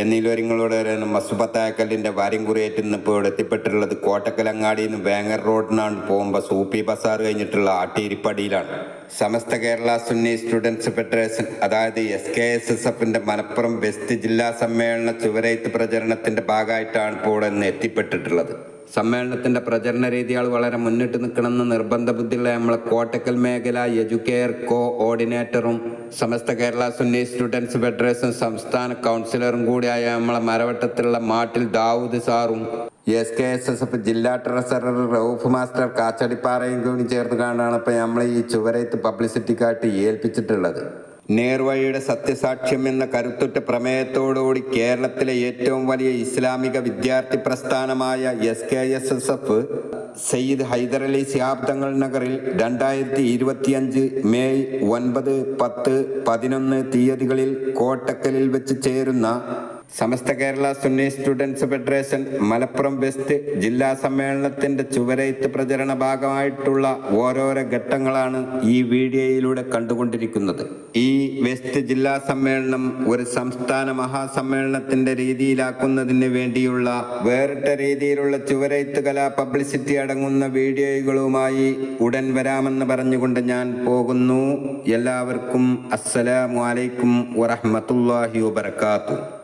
എന്നീലൊരിങ്ങളോട് മസുപത്തായക്കല്ലിന്റെ വാര്യംകുറിയേറ്റ് ഇന്ന് ഇപ്പോൾ എത്തിപ്പെട്ടിട്ടുള്ളത് കോട്ടക്കലങ്ങാടിയിൽ നിന്ന് വേങ്ങർ റോഡിനാണ് പോകുമ്പോൾ സൂപ്പി ബസാർ കഴിഞ്ഞിട്ടുള്ള ആട്ടിയിരിപ്പടിയിലാണ്. സമസ്ത കേരള സുന്നി സ്റ്റുഡൻസ് ഫെഡറേഷൻ അതായത് എസ് കെ എസ് എസ് എഫിന്റെ മലപ്പുറം വെസ്റ്റ് ജില്ലാ സമ്മേളന ചുവരെഴുത്ത് പ്രചരണത്തിന്റെ ഭാഗമായിട്ടാണ് ഇപ്പോൾ ഇന്ന് എത്തിപ്പെട്ടിട്ടുള്ളത്. സമ്മേളനത്തിന്റെ പ്രചരണ രീതികൾ വളരെ മുന്നിട്ട് നിൽക്കണമെന്ന് നിർബന്ധ ബുദ്ധിയുള്ള നമ്മളെ കോട്ടക്കൽ മേഖല എജുക്കെയർ കോ ഓർഡിനേറ്ററും സമസ്ത കേരള സുന്നി സ്റ്റുഡൻസ് ഫെഡറേഷൻ സംസ്ഥാന കൗൺസിലറും കൂടിയായ നമ്മളെ മരവട്ടത്തിലുള്ള മാട്ടിൽ ദാവൂദ് സാറും S K S S F ജില്ലാ ട്രഷറർ റൌഫ് മാസ്റ്റർ കാച്ചടിപ്പാറയും കൂടി ചേർത്ത് കാണാണ് ഇപ്പോൾ നമ്മൾ ഈ ചുവരത്ത് പബ്ലിസിറ്റിക്കായിട്ട് ഏൽപ്പിച്ചിട്ടുള്ളത്. നേർവഴിയുടെ സത്യസാക്ഷ്യം എന്ന കരുത്തുറ്റ പ്രമേയത്തോടുകൂടി കേരളത്തിലെ ഏറ്റവും വലിയ ഇസ്ലാമിക വിദ്യാർത്ഥി പ്രസ്ഥാനമായ S K S S F Sayyid Hyderali Shihab Thangal നഗറിൽ രണ്ടായിരത്തി ഇരുപത്തിയഞ്ച് മെയ് ഒൻപത് പത്ത് പതിനൊന്ന് തീയതികളിൽ കോട്ടക്കലിൽ വെച്ച് ചേരുന്ന Samastha Kerala Sunni students federation Malappuram west ജില്ലാ സമ്മേളനത്തിന്റെ ചുവരെഴുത്ത് പ്രചരണ ഭാഗമായിട്ടുള്ള ഓരോരോ ഘട്ടങ്ങളാണ് ഈ വീഡിയോയിലൂടെ കണ്ടുകൊണ്ടിരിക്കുന്നത്. ഈ വെസ്റ്റ് ജില്ലാ സമ്മേളനം ഒരു സംസ്ഥാന മഹാസമ്മേളനത്തിന്റെ രീതിയിലാക്കുന്നതിന് വേണ്ടിയുള്ള വേറിട്ട രീതിയിലുള്ള ചുവരെഴുത്ത് കലാ പബ്ലിസിറ്റി അടങ്ങുന്ന വീഡിയോകളുമായി ഉടൻ വരാമെന്ന് പറഞ്ഞുകൊണ്ട് ഞാൻ പോകുന്നു. എല്ലാവർക്കും അസ്സലാമലൈക്കും വറഹമത്തല്ലാഹി വബർക്കാത്തു